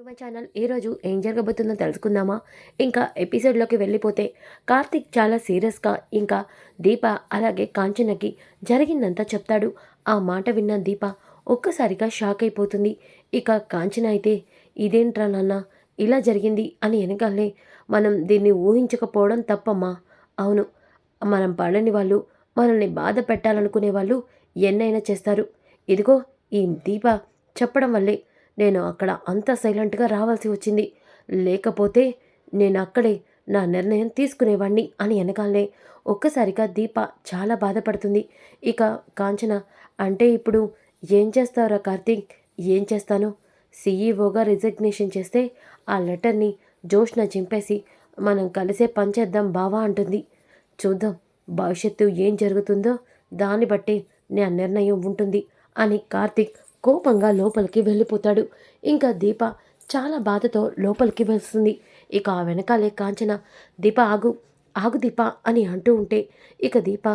To my channel ఈరోజు ఏం జరగబోతుందో తెలుసుకుందామా? ఇంకా ఎపిసోడ్లోకి వెళ్ళిపోతే కార్తిక్ చాలా సీరియస్గా ఇంకా దీప అలాగే కాంచనకి జరిగిందంతా చెప్తాడు. ఆ మాట విన్న దీప ఒక్కసారిగా షాక్ అయిపోతుంది. ఇక కాంచన అయితే ఇదేంట్రా నాన్న ఇలా జరిగింది అని వెనకాలే మనం దీన్ని ఊహించకపోవడం తప్పమ్మా. అవును మనం పడని వాళ్ళు మనల్ని బాధ పెట్టాలనుకునే వాళ్ళు ఎన్నైనా చేస్తారు. ఇదిగో ఈ దీప చెప్పడం వల్లే నేను అక్కడ అంత సైలెంట్గా రావాల్సి వచ్చింది. లేకపోతే నేను అక్కడే నా నిర్ణయం తీసుకునేవాణ్ణి అని వెనకాలనే ఒక్కసారిగా దీప చాలా బాధపడుతుంది. ఇక కాంచన అంటే ఇప్పుడు ఏం చేస్తావురా కార్తీక్? ఏం చేస్తాను? సీఈఓగా రిజిగ్నేషన్ చేస్తే ఆ లెటర్ని జోష్న చింపేసి మనం కలిసే పనిచేద్దాం బావా అంటుంది. చూద్దాం భవిష్యత్తు ఏం జరుగుతుందో దాన్ని బట్టి నా నిర్ణయం ఉంటుంది అని కార్తీక్ కోపంగా లోపలికి వెళ్ళిపోతాడు. ఇంకా దీప చాలా బాధతో లోపలికి వెళ్తుంది ఇక ఆ వెనకాలే కాంచన దీప ఆగు ఆగు దీప అని అంటూ ఉంటే ఇక దీప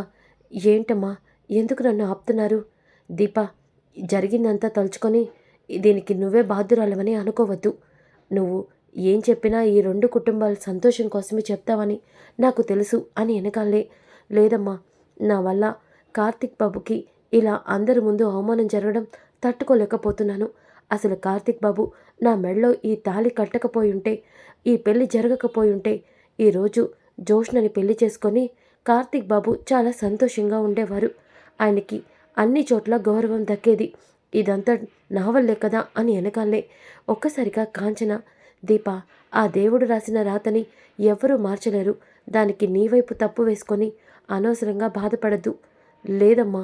ఏంటమ్మా ఎందుకు నన్ను ఆపుతున్నారు? దీప జరిగిందంతా తలుచుకొని దీనికి నువ్వే బాధ్యురాలవని అనుకోవద్దు. నువ్వు ఏం చెప్పినా ఈ రెండు కుటుంబాల సంతోషం కోసమే చెప్తావని నాకు తెలుసు అని వెనకాలే లేదమ్మా నా వల్ల కార్తిక్ బాబుకి ఇలా అందరి ముందు అవమానం జరగడం తట్టుకోలేకపోతున్నాను. అసలు కార్తిక్ బాబు నా మెడలో ఈ తాళి కట్టకపోయుంటే ఈ పెళ్ళి జరగకపోయుంటే ఈరోజు జోష్నని పెళ్ళి చేసుకొని కార్తిక్ బాబు చాలా సంతోషంగా ఉండేవారు. ఆయనకి అన్ని చోట్ల గౌరవం దక్కేది. ఇదంతా నావల్లే కదా అని వెనకాలే ఒక్కసారిగా కాంచన దీప ఆ దేవుడు రాసిన రాతని ఎవరూ మార్చలేరు. దానికి నీ వైపు తప్పు వేసుకొని అనవసరంగా బాధపడద్దు. లేదమ్మా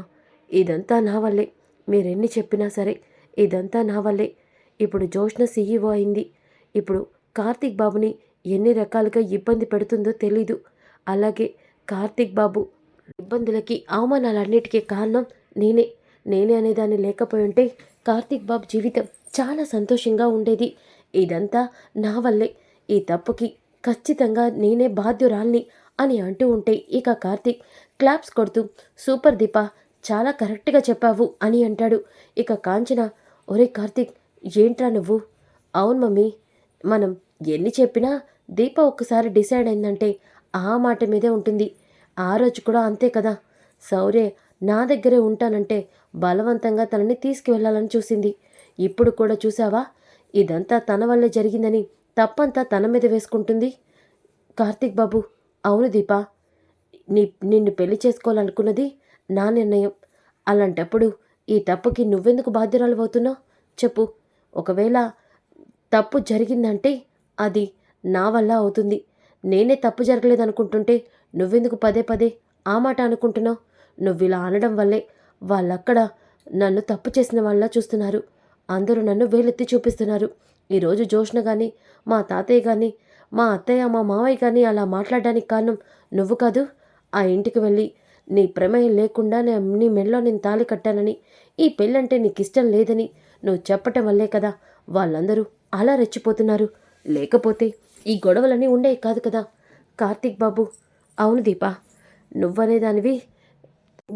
ఇదంతా నా వల్లే. మీరెన్ని చెప్పినా సరే ఇదంతా నా వల్లే. ఇప్పుడు జోష్న సీఈఓ అయింది. ఇప్పుడు కార్తీక్ బాబుని ఎన్ని రకాలుగా ఇబ్బంది పెడుతుందో తెలీదు. అలాగే కార్తీక్ బాబు ఇబ్బందులకి అవమానాలన్నిటికీ కారణం నేనే. నేనే అనేదాన్ని లేకపోయి ఉంటే కార్తీక్ బాబు జీవితం చాలా సంతోషంగా ఉండేది. ఇదంతా నా వల్లే. ఈ తప్పుకి ఖచ్చితంగా నేనే బాధ్యురాల్ని అని అంటూ ఉంటే ఇక కార్తీక్ క్లాప్స్ కొడుతూ సూపర్ దీప చాలా కరెక్ట్గా చెప్పావు అని అంటాడు. ఇక కాంచన ఒరే కార్తీక్ ఏంట్రా నువ్వు? అవును మమ్మీ మనం ఎన్ని చెప్పినా దీప ఒక్కసారి డిసైడ్ అయిందంటే ఆ మాట మీదే ఉంటుంది. ఆ రోజు కూడా అంతే కదా. సౌర్య నా దగ్గరే ఉంటానంటే బలవంతంగా తనని తీసుకువెళ్ళాలని చూసింది. ఇప్పుడు కూడా చూసావా? ఇదంతా తన వల్లే జరిగిందని తప్పంతా తన మీద వేసుకుంటుంది. కార్తీక్ బాబు అవును దీపా నీ నిన్ను పెళ్ళి చేసుకోవాలనుకున్నది నా నిర్ణయం. అలాంటప్పుడు ఈ తప్పుకి నువ్వెందుకు బాధ్యురాలు అవుతున్నావు చెప్పు. ఒకవేళ తప్పు జరిగిందంటే అది నా వల్ల అవుతుంది. నేనే తప్పు జరగలేదనుకుంటుంటే నువ్వెందుకు పదే పదే ఆ మాట అనుకుంటున్నావు? నువ్వు ఇలా అనడం వల్లే వాళ్ళక్కడ నన్ను తప్పు చేసిన వాళ్ళ చూస్తున్నారు. అందరూ నన్ను వేలెత్తి చూపిస్తున్నారు. ఈరోజు జోష్న కానీ మా తాతయ్య కానీ మా అత్తయ్య మా మావయ్య కానీ అలా మాట్లాడడానికి కారణం నువ్వు కాదు. ఆ ఇంటికి వెళ్ళి నీ ప్రమేయం లేకుండా నీ మెడలో నేను తాళి కట్టానని. ఈ పెళ్ళంటే నీకు ఇష్టం లేదని నువ్వు చెప్పటం వల్లే కదా వాళ్ళందరూ అలా రెచ్చిపోతున్నారు. లేకపోతే ఈ గొడవలన్నీ ఉండేవి కాదు కదా. కార్తీక్ బాబు అవును దీపా నువ్వనేదానివి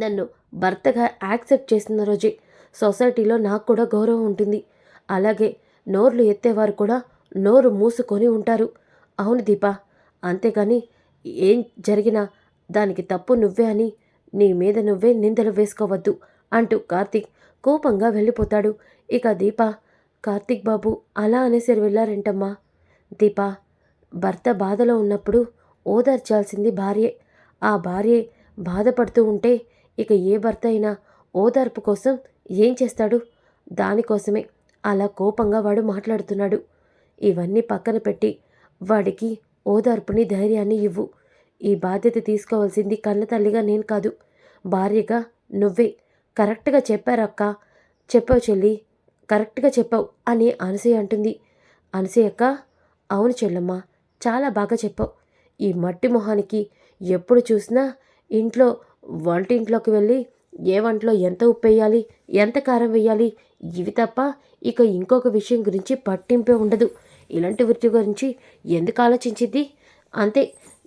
నన్ను భర్తగా యాక్సెప్ట్ చేసిన రోజే సొసైటీలో నాకు కూడా గౌరవం ఉంటుంది. అలాగే నోర్లు ఎత్తేవారు కూడా నోరు మూసుకొని ఉంటారు. అవును దీపా అంతేగాని ఏం జరిగినా దానికి తప్పు నువ్వే అని నీ మీద నువ్వే నిందలు వేసుకోవద్దు అంటూ కార్తీక్ కోపంగా వెళ్ళిపోతాడు. ఇక దీప కార్తీక్ బాబు అలా అనేసరి వెళ్ళారంటమ్మా? దీప భర్త బాధలో ఉన్నప్పుడు ఓదార్చాల్సింది భార్యే. ఆ భార్యే బాధపడుతూ ఉంటే ఇక ఏ భర్త అయినా ఓదార్పు కోసం ఏం చేస్తాడు? దానికోసమే అలా కోపంగా వాడు మాట్లాడుతున్నాడు. ఇవన్నీ పక్కన పెట్టి వాడికి ఓదార్పుని ధైర్యాన్ని ఇవ్వు. ఈ బాధ్యత తీసుకోవాల్సింది కన్న తల్లిగా నేను కాదు. భార్యగా నువ్వే. కరెక్ట్గా చెప్పారక్క చెప్పావు చెల్లి. కరెక్ట్గా చెప్పావు అని అనసూయ అంటుంది. అనసూయక్క అవును చెల్లమ్మ చాలా బాగా చెప్పావు. ఈ మట్టి మొహానికి ఎప్పుడు చూసినా ఇంట్లో వంటింట్లోకి వెళ్ళి ఏ వంటలో ఎంత ఉప్పు వేయాలి ఎంత కారం వేయాలి ఇవి తప్ప ఇక ఇంకొక విషయం గురించి పట్టింపే ఉండదు. ఇలాంటి వృత్తి గురించి ఎందుకు ఆలోచించింది అంతే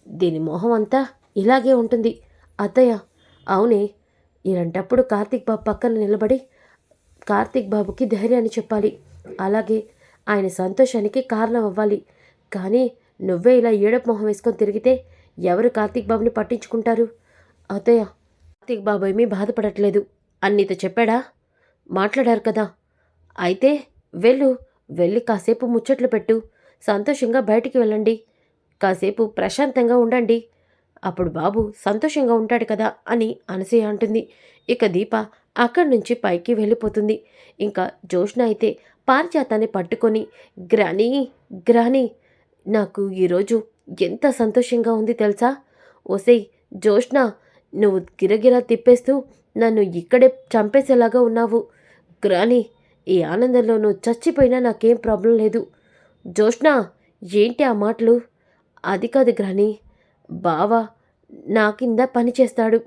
దీని మొహం అంతా ఇలాగే ఉంటుంది. అత్తయ్య అవునే. ఇలాంటప్పుడు కార్తీక్ బాబు పక్కన నిలబడి కార్తీక్ బాబుకి ధైర్యాన్ని చెప్పాలి. అలాగే ఆయన సంతోషానికి కారణం అవ్వాలి. కానీ నువ్వే ఇలా ఏడపు మొహం వేసుకొని తిరిగితే ఎవరు కార్తీక్ బాబుని పట్టించుకుంటారు? అత్తయ్య కార్తీక్ బాబు ఏమీ బాధపడట్లేదు. అన్నితో చెప్పాడా? మాట్లాడారు కదా. అయితే వెళ్ళు వెళ్ళి కాసేపు ముచ్చట్లు పెట్టు. సంతోషంగా బయటికి వెళ్ళండి. కాసేపు ప్రశాంతంగా ఉండండి. అప్పుడు బాబు సంతోషంగా ఉంటాడు కదా అని అనసూయ అంటుంది. ఇక దీప అక్కడి నుంచి పైకి వెళ్ళిపోతుంది. ఇంకా జోష్న అయితే పారిజాతాన్ని పట్టుకొని గ్రానీ గ్రానీ నాకు ఈరోజు ఎంత సంతోషంగా ఉంది తెలుసా? ఒసేయ్ జోష్న నువ్వు గిరగిరా తిప్పేస్తూ నన్ను ఇక్కడే చంపేసేలాగా ఉన్నావు. గ్రానీ ఈ ఆనందంలో నువ్వు చచ్చిపోయినా నాకేం ప్రాబ్లం లేదు. జోష్న ఏంటి ఆ మాటలు? అది కాదు గ్రాని. బావా నా కింద పని చేస్తాడు.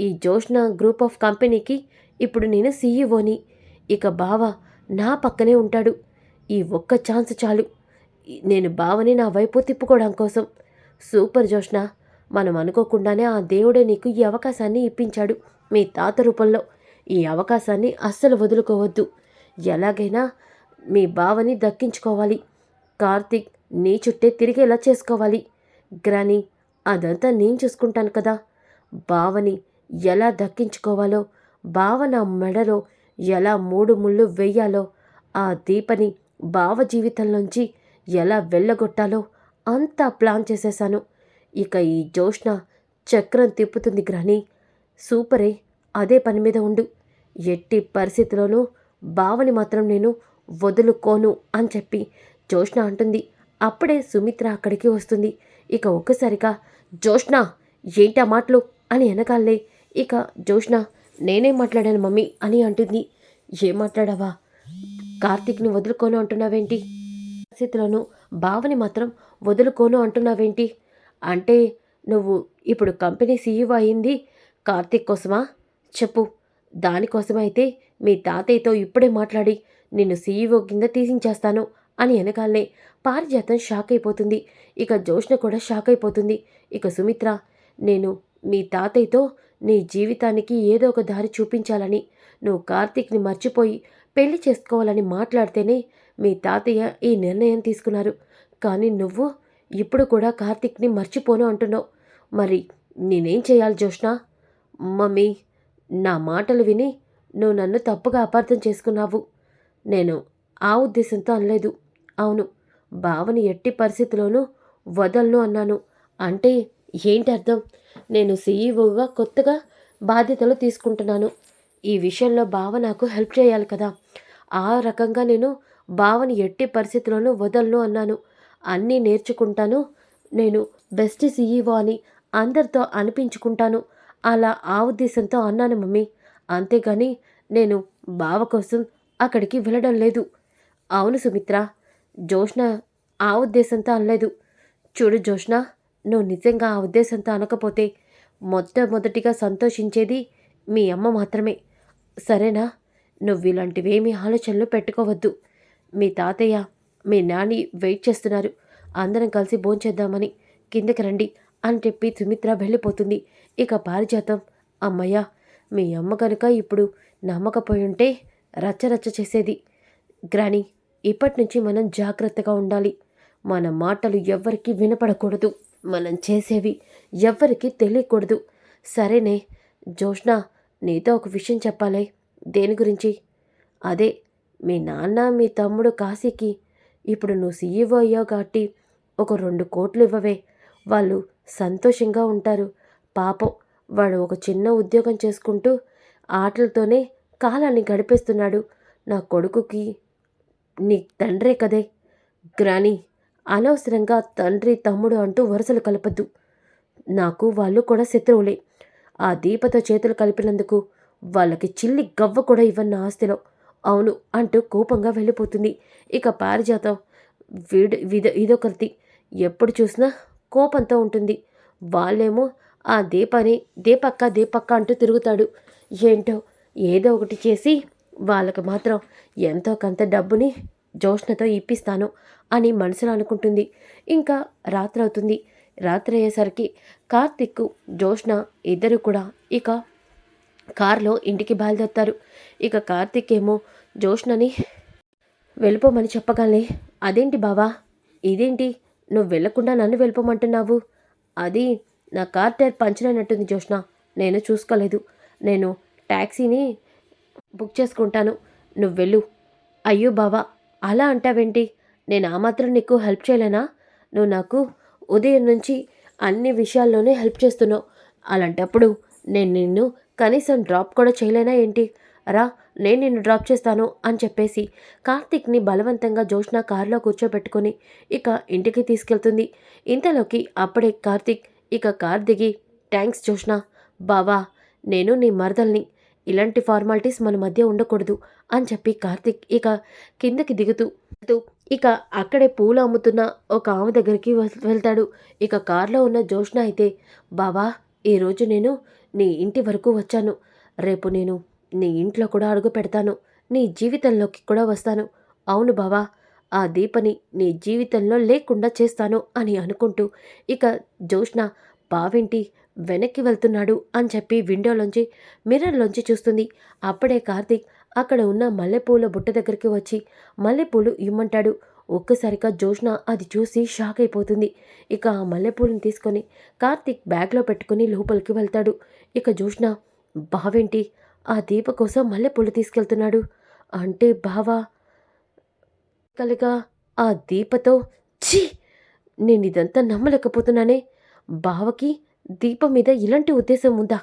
ఈ జోష్న గ్రూప్ ఆఫ్ కంపెనీకి ఇప్పుడు నేను సీఈఓని ఇక బావ నా పక్కనే ఉంటాడు. ఈ ఒక్క ఛాన్స్ చాలు. నేను బావని నా వైపు తిప్పుకోవడం కోసం. సూపర్ జోష్న మనం అనుకోకుండానే ఆ దేవుడే నీకు ఈ అవకాశాన్ని ఇప్పించాడు మీ తాత రూపంలో. ఈ అవకాశాన్ని అస్సలు వదులుకోవద్దు. ఎలాగైనా మీ బావని దక్కించుకోవాలి. కార్తీక్ నీ చుట్టే తిరిగేలా చేసుకోవాలి? గ్రాని అదంతా నేను చూసుకుంటాను కదా. బావని ఎలా దక్కించుకోవాలో బావ నా మెడలో ఎలా మూడు ముళ్ళు వెయ్యాలో ఆ దీపని బావ జీవితంలోంచి ఎలా వెళ్ళగొట్టాలో అంతా ప్లాన్ చేసేశాను. ఇక ఈ జోష్న చక్రం తిప్పుతుంది గ్రాని. సూపరే అదే పని మీద ఉండు. ఎట్టి పరిస్థితిలోనూ బావని మాత్రం నేను వదులుకోను అని చెప్పి జోష్న అంటుంది. అప్పుడే సుమిత్ర అక్కడికి వస్తుంది. ఇక ఒక్కసారిగా జోష్ణ ఏంటా మాటలు? అని వెనకాలే ఇక జోష్ణ నేనే మాట్లాడాను మమ్మీ? అని అంటుంది. ఏం మాట్లాడావా? కార్తీక్ని వదులుకోను అంటున్నావేంటి? పరిస్థితులను బావని మాత్రం వదులుకోను అంటున్నావేంటి? అంటే నువ్వు ఇప్పుడు కంపెనీ సీఈఓ అయింది. కార్తీక్ కోసమా? చెప్పు. దానికోసమైతే మీ తాతయ్యతో ఇప్పుడే మాట్లాడి నిన్ను సీఈఓ కింద తీసించేస్తాను. అని వెనకాలనే పారిజాతం షాక్ అయిపోతుంది. ఇక జోష్ణ కూడా షాక్ అయిపోతుంది. ఇక సుమిత్ర నేను మీ తాతయ్యతో నీ జీవితానికి ఏదో ఒక దారి చూపించాలని నువ్వు కార్తీక్ని మర్చిపోయి పెళ్ళి చేసుకోవాలని మాట్లాడితేనే మీ తాతయ్య ఈ నిర్ణయం తీసుకున్నారు. కానీ నువ్వు ఇప్పుడు కూడా కార్తీక్ని మర్చిపోను అంటున్నావు. మరి నేనేం చేయాలి జోష్ణ మమ్మీ నా మాటలు విని నువ్వు నన్ను తప్పుగా అపార్థం చేసుకున్నావు. నేను ఆ ఉద్దేశంతో అనలేదు. అవును బావని ఎట్టి పరిస్థితిలోనూ వదలను అన్నాను. అంటే ఏంటి అర్థం? నేను సీఈఓగా కొత్తగా బాధ్యతలు తీసుకుంటున్నాను. ఈ విషయంలో బావ నాకు హెల్ప్ చేయాలి కదా. ఆ రకంగా నేను బావని ఎట్టి పరిస్థితిలోనూ వదలను అన్నాను. అన్నీ నేర్చుకుంటాను. నేను బెస్ట్ సీఈఓ అని అందరితో అనిపించుకుంటాను. అలా ఆ ఉద్దేశంతో అన్నాను మమ్మీ. అంతేగాని నేను బావ కోసం అక్కడికి వెళ్ళడం లేదు. అవును సుమిత్ర జోష్న ఆ ఉద్దేశంతో అనలేదు. చూడు జోష్న నువ్వు నిజంగా ఆ ఉద్దేశంతో అనకపోతే మొట్టమొదటిగా సంతోషించేది మీ అమ్మ మాత్రమే. సరేనా? నువ్వు ఇలాంటివేమీ ఆలోచనలు పెట్టుకోవద్దు. మీ తాతయ్య మీ నాని వెయిట్ చేస్తున్నారు. అందరం కలిసి భోంచేద్దామని కిందకి రండి అని చెప్పి సుమిత్ర వెళ్ళిపోతుంది. ఇక పారిజాతం. అమ్మయ్య మీ అమ్మ కనుక ఇప్పుడు నమ్మకపోయి ఉంటే రచ్చరచ్చ చేసేది. గ్రాని ఇప్పటి నుంచి మనం జాగ్రత్తగా ఉండాలి. మన మాటలు ఎవ్వరికీ వినపడకూడదు. మనం చేసేవి ఎవ్వరికీ తెలియకూడదు. సరేనే జోష్ణ నీతో ఒక విషయం చెప్పాలి. దేని గురించి? అదే మీ నాన్న మీ తమ్ముడు కాశీకి ఇప్పుడు నువ్వు సీఈఓ అయ్యావు కాబట్టి ఒక రెండు కోట్లు ఇవ్వవే. వాళ్ళు సంతోషంగా ఉంటారు. పాపం వాడు ఒక చిన్న ఉద్యోగం చేసుకుంటూ ఆటలతోనే కాలాన్ని గడిపేస్తున్నాడు. నా కొడుకుకి నీ తండ్రే కదే. గ్రాని అనవసరంగా తండ్రి తమ్ముడు అంటూ వరుసలు కలపద్దు. నాకు వాళ్ళు కూడా శత్రువులే. ఆ దీపతో చేతులు కలిపినందుకు వాళ్ళకి చిల్లి గవ్వ కూడా ఇవ్వన్న ఆస్తిలో. అవును అంటూ కోపంగా వెళ్ళిపోతుంది. ఇక పారిజాతం వీడు విద ఇదొకరిది. ఎప్పుడు చూసినా కోపంతో ఉంటుంది. వాళ్ళేమో ఆ దీపని దీపక్క దీపక్క అంటూ తిరుగుతాడు. ఏంటో ఏదో ఒకటి చేసి వాళ్ళకి మాత్రం ఎంతో కొంత డబ్బుని జోష్ణతో ఇప్పిస్తాను అని మనసులో అనుకుంటుంది. ఇంకా రాత్రి అవుతుంది. రాత్రి అయ్యేసరికి కార్తిక్ జోష్ణ ఇద్దరు కూడా ఇక కారులో ఇంటికి బయలుదేరుతారు. ఇక కార్తిక్ ఏమో జోష్ణని వెళ్ళిపోమని చెప్పగానే అదేంటి బావా? ఇదేంటి? నువ్వు వెళ్ళకుండా నన్ను వెళ్ళిపోమంటున్నావు? అది నా కార్ టైర్ పంచర్ అయినట్టుంది నేను చూసుకోలేదు. నేను ట్యాక్సీని బుక్ చేసుకుంటాను. నువ్వు వెళ్ళు. అయ్యో బావా అలా అంటావేంటి? నేను ఆ మాత్రం నీకు హెల్ప్ చేయలేనా? నువ్వు నాకు ఉదయం నుంచి అన్ని విషయాల్లోనే హెల్ప్ చేస్తున్నావు. అలాంటప్పుడు నేను నిన్ను కనీసం డ్రాప్ కూడా చేయలేనా ఏంటి? రా నేను నిన్ను డ్రాప్ చేస్తాను అని చెప్పేసి కార్తిక్ని బలవంతంగా జోష్న కారులో కూర్చోబెట్టుకొని ఇక ఇంటికి తీసుకెళ్తుంది. ఇంతలోకి అప్పుడే కార్తిక్ ఇక కార్ దిగి థ్యాంక్స్ జోష్న బావా నేను నీ మరదల్ని ఇలాంటి ఫార్మాలిటీస్ మన మధ్య ఉండకూడదు అని చెప్పి కార్తిక్ ఇక కిందకి దిగుతూ ఇక అక్కడే పూలు అమ్ముతున్న ఒక ఆమె దగ్గరికి వెళ్తాడు. ఇక కారులో ఉన్న జోష్న అయితే బావా ఈరోజు నేను నీ ఇంటి వరకు వచ్చాను. రేపు నేను నీ ఇంట్లో కూడా అడుగు పెడతాను. నీ జీవితంలోకి కూడా వస్తాను. అవును బావా ఆ దీపని నీ జీవితంలో లేకుండా చేస్తాను అని అనుకుంటూ ఇక జోష్న బావింటి? వెనక్కి వెళ్తున్నాడు అని చెప్పి విండోలోంచి మిర్రర్లోంచి చూస్తుంది. అప్పుడే కార్తీక్ అక్కడ ఉన్న మల్లెపూల బుట్ట దగ్గరికి వచ్చి మల్లెపూలు ఇమ్మంటాడు. ఒక్కసారిగా జోష్న అది చూసి షాక్ అయిపోతుంది. ఇక ఆ మల్లెపూలను తీసుకొని కార్తీక్ బ్యాగ్లో పెట్టుకుని లోపలికి వెళ్తాడు. ఇక జోష్న బావేంటి? ఆ దీప కోసం మల్లెపూలు తీసుకెళ్తున్నాడు. అంటే బావా కలిగా ఆ దీపతో ఛీ! నేను ఇదంతా నమ్మలేకపోతున్నానే. బావకి దీప మీద ఇలాంటి ఉద్దేశం ఉందా?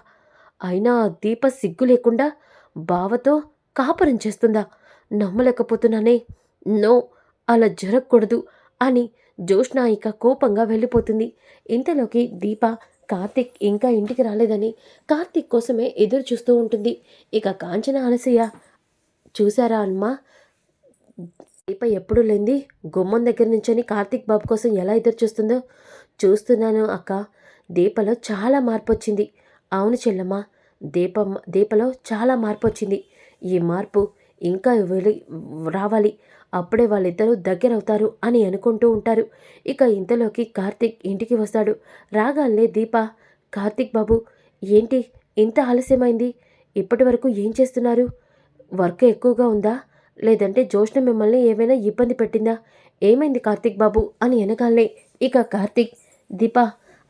అయినా దీప సిగ్గు లేకుండా బావతో కాపురం చేస్తుందా? నమ్మలేకపోతున్నానే. నో అలా జరగకూడదు అని జోష్న ఇక కోపంగా వెళ్ళిపోతుంది. ఇంతలోకి దీప కార్తిక్ ఇంకా ఇంటికి రాలేదని కార్తిక్ కోసమే ఎదురు చూస్తూ ఉంటుంది. ఇక కాంచన అనసూయ చూసారా అమ్మా? దీప ఎప్పుడు లేంది గుమ్మం దగ్గర నుంచొని కార్తిక్ బాబు కోసం ఎలా ఎదురు చూస్తుందో చూస్తున్నాను అక్క. దీపలో చాలా మార్పు వచ్చింది అవును చెల్లమ్మ దీప దీపలో చాలా మార్పు వచ్చింది ఈ మార్పు ఇంకా వెళ్ళి రావాలి. అప్పుడే వాళ్ళిద్దరూ దగ్గర అవుతారు అని అనుకుంటూ ఉంటారు. ఇక ఇంతలోకి కార్తీక్ ఇంటికి వస్తాడు. రాగానే దీప కార్తీక్ బాబు ఏంటి ఇంత ఆలస్యమైంది? ఇప్పటి వరకు ఏం చేస్తున్నారు? వర్క్ ఎక్కువగా ఉందా? లేదంటే జోష్ణ మిమ్మల్ని ఏమైనా ఇబ్బంది పెట్టిందా? ఏమైంది కార్తీక్ బాబు అని వెనకాలనే ఇక కార్తీక్ దీప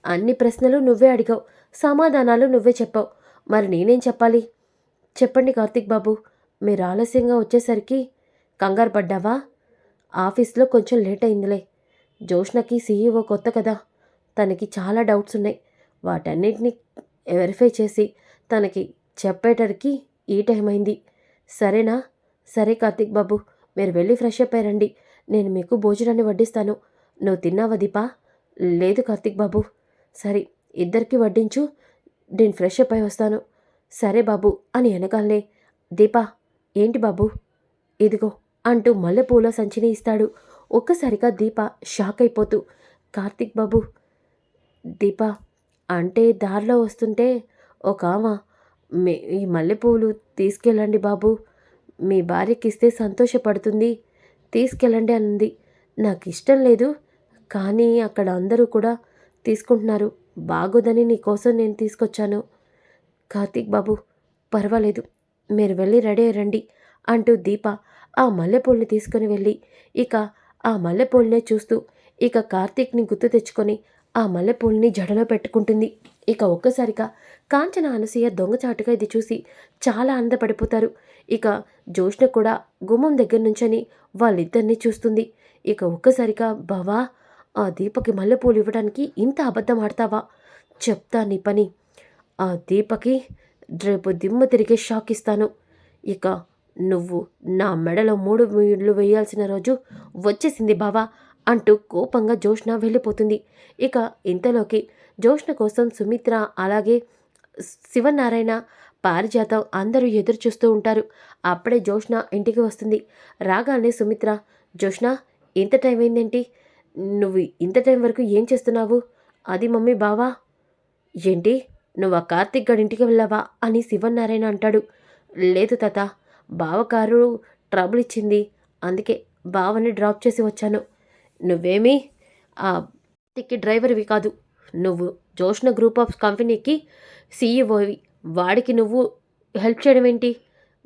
అన్ని ప్రశ్నలు నువ్వే అడిగావు. సమాధానాలు నువ్వే చెప్పావు. మరి నేనేం చెప్పాలి? చెప్పండి కార్తిక్ బాబు. మీరు ఆలస్యంగా వచ్చేసరికి కంగారు పడ్డావా? ఆఫీస్లో కొంచెం లేట్ అయిందిలే. జోష్నకి సీఈఓ కొత్త కదా. తనకి చాలా డౌట్స్ ఉన్నాయి. వాటన్నిటిని వెరిఫై చేసి తనకి చెప్పేటరికి ఈ టైం అయింది. సరేనా? సరే కార్తిక్ బాబు. మీరు వెళ్ళి ఫ్రెష్ అప్ అయ్యారండి నేను మీకు భోజనాన్ని వడ్డిస్తాను. నువ్వు తిన్నావా దీపా? లేదు కార్తిక్ బాబు. సరే ఇద్దరికి వడ్డించు. నేను ఫ్రెష్ అప్ అయి వస్తాను. సరే బాబు అని వెనకాలనే దీపా ఏంటి బాబు? ఇదిగో అంటూ మల్లెపూల సంచిని ఇస్తాడు. ఒక్కసారిగా దీప షాక్ అయిపోతూ కార్తిక్ బాబు దీప అంటే దారిలో వస్తుంటే ఒక ఆమె మీ ఈ మల్లెపూలు తీసుకెళ్ళండి బాబు. మీ భార్యకి ఇస్తే సంతోషపడుతుంది. తీసుకెళ్ళండి అంది నాకు ఇష్టం లేదు. కానీ అక్కడ అందరూ కూడా తీసుకుంటున్నారు. బాగోదని నీకోసం నేను తీసుకొచ్చాను. కార్తీక్ బాబు పర్వాలేదు. మీరు వెళ్ళి రెడీ రండి అంటూ దీప ఆ మల్లెపూల్ని తీసుకుని వెళ్ళి ఇక ఆ మల్లెపూల్నే చూస్తూ ఇక కార్తీక్ని గుర్తు తెచ్చుకొని ఆ మల్లెపూల్ని జడలో పెట్టుకుంటుంది. ఇక ఒక్కసారిగా కాంచన అనసూయ దొంగచాటుగా ఇది చూసి చాలా ఆనందపడిపోతారు. ఇక జోష్ణ కూడా గుమ్మం దగ్గర నుంచని వాళ్ళిద్దరినీ చూస్తుంది. ఇక ఒక్కసారిగా బావా ఆ దీపకి మల్లెపూలు ఇవ్వడానికి ఇంత అబద్ధం ఆడతావా? చెప్తా నీ పని. ఆ దీపకి రేపు దిమ్మ తిరిగే షాక్ ఇస్తాను. ఇక నువ్వు నా మెడలో మూడు ముళ్ళు వేయాల్సిన రోజు వచ్చేసింది బావా అంటూ కోపంగా జోష్న వెళ్ళిపోతుంది. ఇక ఇంతలోకి జోష్ణ కోసం సుమిత్ర అలాగే శివనారాయణ పారిజాతం అందరూ ఎదురు చూస్తూ ఉంటారు. అప్పుడే జోష్ణ ఇంటికి వస్తుంది. రాగానే సుమిత్ర జోష్ణ ఇంత టైం అయిందేంటి నువ్వు ఇంత టైం వరకు ఏం చేస్తున్నావు? అది మమ్మీ బావా? ఏంటి నువ్వు ఆ కార్తిక్ గడి ఇంటికి వెళ్ళావా అని శివనారాయణ అంటాడు. లేదు తాత బావ కారు ట్రబుల్ ఇచ్చింది. అందుకే బావని డ్రాప్ చేసి వచ్చాను. నువ్వేమీ ఆ కార్తిక్కి డ్రైవర్వి కాదు. నువ్వు జోష్ణ గ్రూప్ ఆఫ్ కంపెనీకి సీఈఓవి. వాడికి నువ్వు హెల్ప్ చేయడం ఏంటి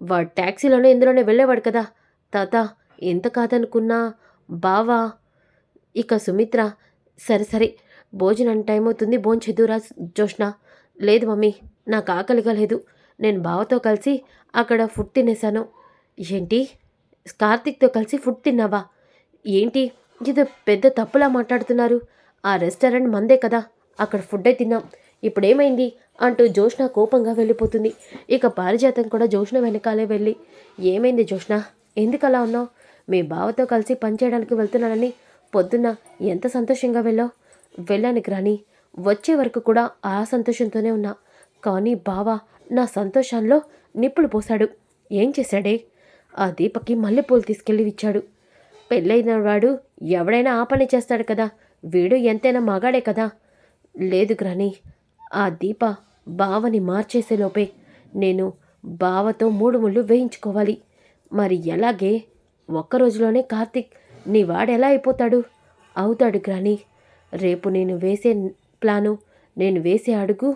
వాడు ట్యాక్సీలోనే ఇందులోనే వెళ్ళేవాడు కదా. తాత ఎంత కాదనుకున్నా బావా ఇక సుమిత్ర సరే సరే భోజనం టైం అవుతుంది భోంచెదురా జోష్ణ లేదు మమ్మీ నాకు ఆకలిగా లేదు. నేను బావతో కలిసి అక్కడ ఫుడ్ తినేశాను. ఏంటి? కార్తిక్తో కలిసి ఫుడ్ తిన్నావా? ఏంటి? ఇది పెద్ద తప్పులా మాట్లాడుతున్నారు. ఆ రెస్టారెంట్ మందే కదా అక్కడ ఫుడ్డే తిన్నాం. ఇప్పుడేమైంది? అంటూ జోష్ణ కోపంగా వెళ్ళిపోతుంది. ఇక పారిజాతం కూడా జోష్న వెనకాలే వెళ్ళి ఏమైంది జోష్ణ ఎందుకు అలా ఉన్నావు? మీ బావతో కలిసి పనిచేయడానికి వెళ్తున్నానని పొద్దున్న ఎంత సంతోషంగా వెళ్ళావు? వెళ్ళాను గ్రాని. వచ్చే వరకు కూడా ఆ సంతోషంతోనే ఉన్నా. కానీ బావ నా సంతోషంలో నిప్పులు పోశాడు. ఏం చేశాడే? ఆ దీపకి మల్లెపూలు తీసుకెళ్ళి ఇచ్చాడు పెళ్ళైన వాడు ఎవడైనా ఆ పని చేస్తాడు కదా. వీడు ఎంతైనా మగాడే కదా. లేదు గ్రాని ఆ దీప బావని మార్చేసేలోపే నేను బావతో మూడు ముళ్ళు వేయించుకోవాలి. మరి ఎలాగే? ఒక్క రోజులోనే కార్తిక్ నీ వాడెలా అయిపోతాడు? అవుతాడు గ్రాని. రేపు నేను వేసే ప్లాను నేను వేసే అడుగు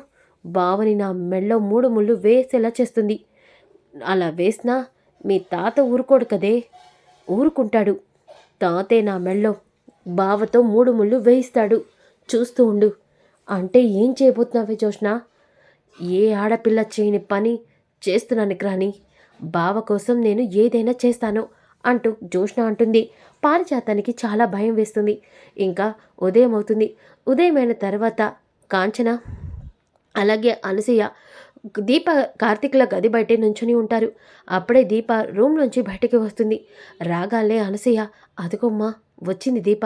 బావని నా మెళ్ళో మూడు ముళ్ళు వేసేలా చేస్తుంది. అలా వేసినా మీ తాత ఊరుకోడు కదే. ఊరుకుంటాడు. తాతే నా మెళ్ళో బావతో మూడు ముళ్ళు వేయిస్తాడు. చూస్తూ ఉండు. అంటే ఏం చేయబోతున్నావే జోష్ణ ఏ ఆడపిల్ల చేయని పని చేస్తున్నాను గ్రాని. బావ కోసం నేను ఏదైనా చేస్తాను అంటూ జోష్ణ అంటుంది. పారిజాతానికి చాలా భయం వేస్తుంది. ఇంకా ఉదయం అవుతుంది. ఉదయమైన తర్వాత కాంచన అలాగే అనసూయ దీప కార్తీకుల గది బయటే నుంచుని ఉంటారు. అప్పుడే దీప రూమ్ నుంచి బయటికి వస్తుంది. రాగాలే అనసూయ అదిగోమ్మా వచ్చింది దీప.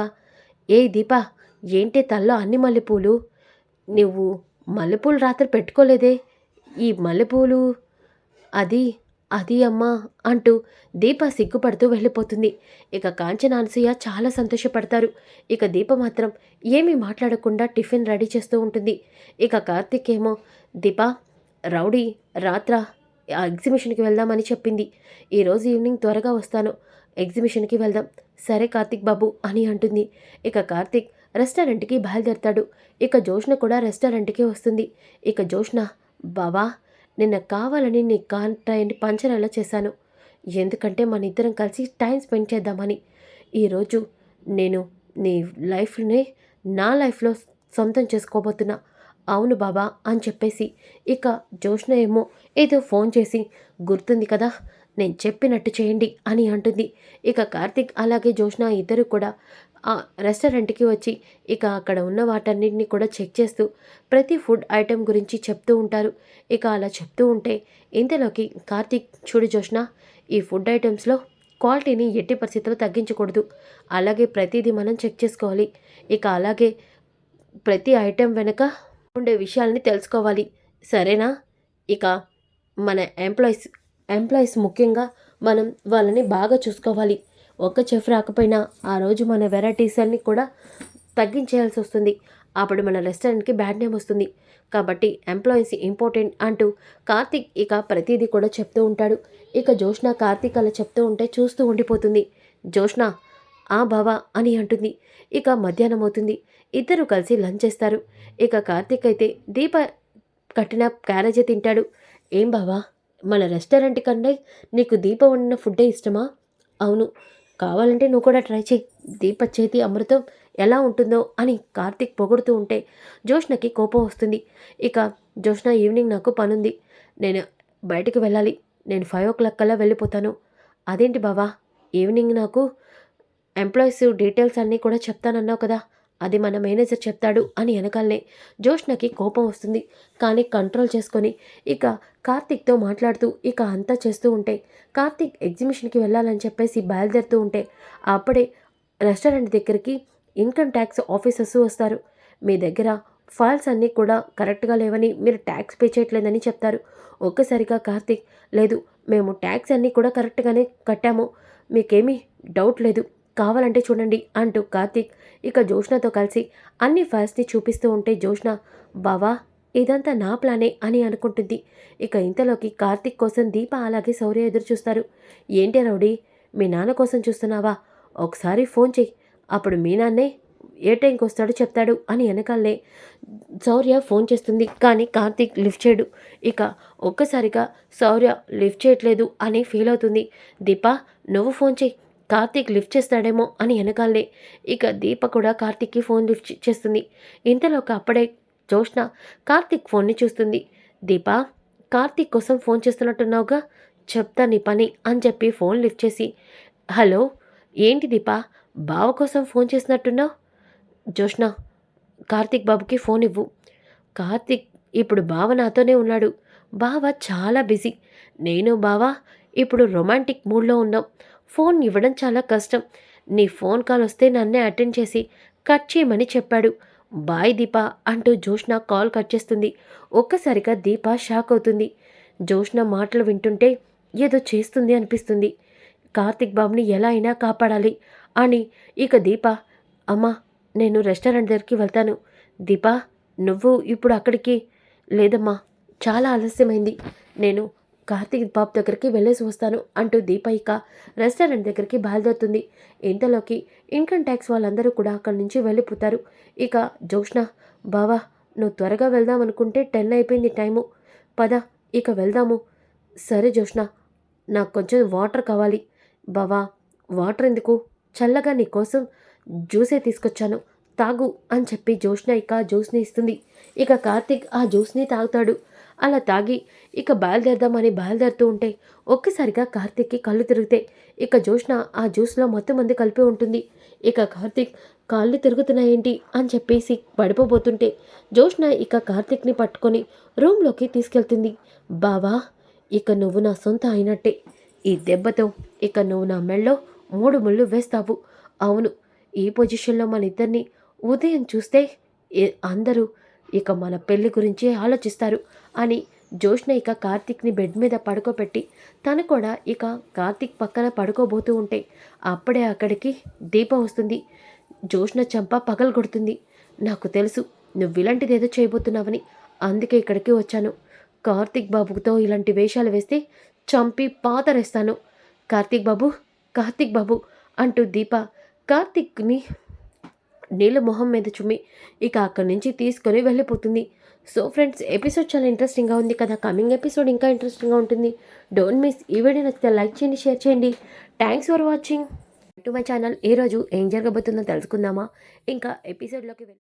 ఏ దీప ఏంటి తల్లో అన్ని మల్లెపూలు? నువ్వు మల్లెపూలు రాత్రి పెట్టుకోలేదే? ఈ మల్లెపూలు అది అది అమ్మా అంటూ దీప సిగ్గుపడుతూ వెళ్ళిపోతుంది. ఇక కాంచన అనసూయ చాలా సంతోషపడతారు. ఇక దీప మాత్రం ఏమీ మాట్లాడకుండా టిఫిన్ రెడీ చేస్తూ ఉంటుంది. ఇక కార్తిక్ ఏమో దీప రౌడీ రాత్ర ఎగ్జిబిషన్కి వెళ్దామని చెప్పింది. ఈరోజు ఈవినింగ్ త్వరగా వస్తాను. ఎగ్జిబిషన్కి వెళ్దాం. సరే కార్తిక్ బాబు అని అంటుంది. ఇక కార్తిక్ రెస్టారెంట్కి బయలుదేరతాడు. ఇక జోష్న కూడా రెస్టారెంట్కి వస్తుంది. ఇక జోష్న బావా నిన్న కావాలని నీ కాంట్రాక్ట్ పంచర్ అలా చేశాను. ఎందుకంటే మన ఇద్దరం కలిసి టైం స్పెండ్ చేద్దామని. ఈరోజు నేను నీ లైఫ్నే నా లైఫ్లో సొంతం చేసుకోబోతున్నా. అవును బాబా అని చెప్పేసి. ఇక జోష్న ఏమో ఏదో ఫోన్ చేసి గుర్తుంది కదా నేను చెప్పినట్టు చేయండి అని అంటుంది. ఇక కార్తిక్ అలాగే జోష్న ఇద్దరు కూడా రెస్టారెంట్కి వచ్చి ఇక అక్కడ ఉన్న వాటన్నిటిని కూడా చెక్ చేస్తూ ప్రతి ఫుడ్ ఐటెం గురించి చెప్తూ ఉంటారు. ఇక అలా చెప్తూ ఉంటే ఇంతలోకి కార్తీక్ చూడు జోష్న ఈ ఫుడ్ ఐటమ్స్లో క్వాలిటీని ఎట్టి పరిస్థితుల్లో తగ్గించకూడదు. అలాగే ప్రతిదీ మనం చెక్ చేసుకోవాలి. ఇక అలాగే ప్రతి ఐటెం వెనుక ఉండే విషయాల్ని తెలుసుకోవాలి. సరేనా? ఇక మన ఎంప్లాయీస్ ఎంప్లాయీస్ ముఖ్యంగా మనం వాళ్ళని బాగా చూసుకోవాలి. ఒక్క చెఫ్ రాకపోయినా ఆ రోజు మన వెరైటీస్ అన్నీ కూడా తగ్గించేయాల్సి వస్తుంది. అప్పుడు మన రెస్టారెంట్కి బ్యాడ్ నేమ్ వస్తుంది. కాబట్టి ఎంప్లాయీస్ ఇంపార్టెంట్ అంటూ కార్తీక్ ఇక ప్రతిదీ కూడా చెప్తూ ఉంటాడు. ఇక జోష్న కార్తీక్ అలా చెప్తూ ఉంటే చూస్తూ ఉండిపోతుంది. జోష్న ఆ బావా అని అంటుంది. ఇక మధ్యాహ్నం అవుతుంది. ఇద్దరు కలిసి లంచ్ చేస్తారు. ఇక కార్తిక్ అయితే దీప కట్టిన క్యారేజీ తింటాడు. ఏం బావా మన రెస్టారెంట్ కంటే నీకు దీప వండిన ఫుడ్డే ఇష్టమా? అవును కావాలంటే నువ్వు కూడా ట్రై చేయి. దీప చేతి అమృతం ఎలా ఉంటుందో అని కార్తిక్ పొగుడుతూ ఉంటే జోష్నకి కోపం వస్తుంది. ఇక జోష్న ఈవినింగ్ నాకు పనుంది. నేను బయటికి వెళ్ళాలి. నేను ఫైవ్ ఓ క్లాక్ కల్లా వెళ్ళిపోతాను. అదేంటి బావా? ఈవినింగ్ నాకు ఎంప్లాయీస్ డీటెయిల్స్ అన్నీ కూడా చెప్తానన్నావు కదా. అది మన మేనేజర్ చెప్తాడు అని వెనకాలనే జోష్నకి కోపం వస్తుంది. కానీ కంట్రోల్ చేసుకొని ఇక కార్తిక్తో మాట్లాడుతూ ఇక అంతా చేస్తూ ఉంటే కార్తిక్ ఎగ్జిబిషన్కి వెళ్ళాలని చెప్పేసి బయలుదేరుతూ ఉంటే అప్పుడే రెస్టారెంట్ దగ్గరికి ఇన్కమ్ ట్యాక్స్ ఆఫీసర్స్ వస్తారు. మీ దగ్గర ఫైల్స్ అన్నీ కూడా కరెక్ట్గా లేవని మీరు ట్యాక్స్ పే చేయట్లేదని చెప్తారు. ఒక్కసారిగా కార్తిక్ లేదు మేము ట్యాక్స్ అన్నీ కూడా కరెక్ట్గానే కట్టాము. మీకేమీ డౌట్ లేదు. కావాలంటే చూడండి అంటూ కార్తీక్ ఇక జోష్నతో కలిసి అన్ని ఫైల్స్ని చూపిస్తూ ఉంటే జోష్న బావా ఇదంతా నా ప్లానే అని అనుకుంటుంది. ఇక ఇంతలోకి కార్తీక్ కోసం దీప అలాగే శౌర్య ఎదురు చూస్తారు. ఏంటి రౌడీ మీ నాన్న కోసం చూస్తున్నావా? ఒకసారి ఫోన్ చెయ్యి అప్పుడు మీ నాన్నే ఏ టైంకి వస్తాడో చెప్తాడు అని వెనకాలనే శౌర్య ఫోన్ చేస్తుంది. కానీ కార్తీక్ లిఫ్ట్ చేయడు. ఇక ఒక్కసారిగా శౌర్య లిఫ్ట్ చేయట్లేదు అని ఫీల్ అవుతుంది. దీప నువ్వు ఫోన్ చెయ్యి కార్తీక్ లిఫ్ట్ చేస్తాడేమో అని వెనకాలే ఇక దీప కూడా కార్తీక్కి ఫోన్ లిఫ్ట్ చేస్తుంది. ఇంతలో ఒక అప్పుడే జోష్న కార్తీక్ ఫోన్ని చూస్తుంది. దీప కార్తీక్ కోసం ఫోన్ చేస్తున్నట్టున్నావుగా? చెప్తా నీ పని అని చెప్పి ఫోన్ లిఫ్ట్ చేసి హలో ఏంటి దీప? బావ కోసం ఫోన్ చేసినట్టున్నావు జోష్న కార్తీక్ బాబుకి ఫోన్ ఇవ్వు. కార్తీక్ ఇప్పుడు బావ నాతోనే ఉన్నాడు. బావ చాలా బిజీ. నేను బావ ఇప్పుడు రొమాంటిక్ మూడ్లో ఉన్నాం ఫోన్ ఇవ్వడం చాలా కష్టం. నీ ఫోన్ కాల్ వస్తే నన్నే అటెండ్ చేసి కట్ చేయమని చెప్పాడు. బాయ్ దీప అంటూ జోష్న కాల్ కట్ చేస్తుంది. ఒక్కసారిగా దీప షాక్ అవుతుంది. జోష్న మాటలు వింటుంటే ఏదో చేస్తుంది అనిపిస్తుంది. కార్తిక్ బాబుని ఎలా అయినా కాపాడాలి అని ఇక దీప అమ్మా నేను రెస్టారెంట్ దగ్గరికి వెళ్తాను. దీపా నువ్వు ఇప్పుడు అక్కడికి లేదమ్మా. చాలా ఆలస్యమైంది. నేను కార్తీక్ బాబు దగ్గరికి వెళ్ళేసి వస్తాను అంటూ దీప ఇక రెస్టారెంట్ దగ్గరికి బయలుదేరుతుంది. ఇంతలోకి ఇన్కమ్ ట్యాక్స్ వాళ్ళందరూ కూడా అక్కడి నుంచి వెళ్ళిపోతారు. ఇక జోష్ణ బావా నువ్వు త్వరగా వెళ్దాం అనుకుంటే టెన్ అయిపోయింది టైము. పద ఇక వెళ్దాము. సరే జోష్ణ నాకు కొంచెం వాటర్ కావాలి. బావా వాటర్ ఎందుకు? చల్లగా నీకోసం జ్యూసే తీసుకొచ్చాను. తాగు అని చెప్పి జోష్ణ ఇక జ్యూస్ని ఇస్తుంది. ఇక కార్తీక్ ఆ జ్యూస్ని తాగుతాడు. అలా తాగి ఇక బయలుదేరదామని బయలుదేరుతూ ఉంటే ఒక్కసారిగా కార్తీక్కి కళ్ళు తిరుగుతాయి. ఇక జోష్న ఆ జ్యూస్లో మొత్తం మంది కలిపి ఉంటుంది. ఇక కార్తీక్ కాళ్ళు తిరుగుతున్నాయేంటి? అని చెప్పేసి పడిపోబోతుంటే జోష్న ఇక కార్తీక్ని పట్టుకొని రూమ్లోకి తీసుకెళ్తుంది. బావా ఇక నువ్వు నా సొంత అయినట్టే. ఈ దెబ్బతో ఇక నువ్వు నా మెళ్ళో మూడు ముళ్ళు వేస్తావు. అవును ఈ పొజిషన్లో మన ఇద్దరిని ఉదయం చూస్తే అందరూ ఇక మన పెళ్ళి గురించి ఆలోచిస్తారు అని జోష్న ఇక కార్తీక్ని బెడ్ మీద పడుకోబెట్టి తను కూడా ఇక కార్తీక్ పక్కన పడుకోబోతూ ఉంటే అప్పుడే అక్కడికి దీపం వస్తుంది. జోష్న చంప పగలగొడుతుంది నాకు తెలుసు నువ్వు ఇలాంటిది ఏదో చేయబోతున్నావని. అందుకే ఇక్కడికి వచ్చాను. కార్తీక్ బాబుతో ఇలాంటి వేషాలు వేస్తే చంపి పాతరేస్తాను. కార్తీక్ బాబు కార్తీక్ బాబు అంటూ దీప కార్తీక్ని నీళ్ళ మొహం మీద చుమ్మి ఇక అక్కడి నుంచి తీసుకొని వెళ్ళిపోతుంది. సో ఫ్రెండ్స్ ఎపిసోడ్ చాలా ఇంట్రెస్టింగ్గా ఉంది కదా. కమింగ్ ఎపిసోడ్ ఇంకా ఇంట్రెస్టింగ్గా ఉంటుంది. డోంట్ మిస్ ఈ వీడియో నచ్చితే లైక్ చేయండి షేర్ చేయండి. Thanks for watching to my channel ఈరోజు ఏం జరగబోతుందో తెలుసుకుందామా? ఇంకా ఎపిసోడ్లోకి వెళ్ళి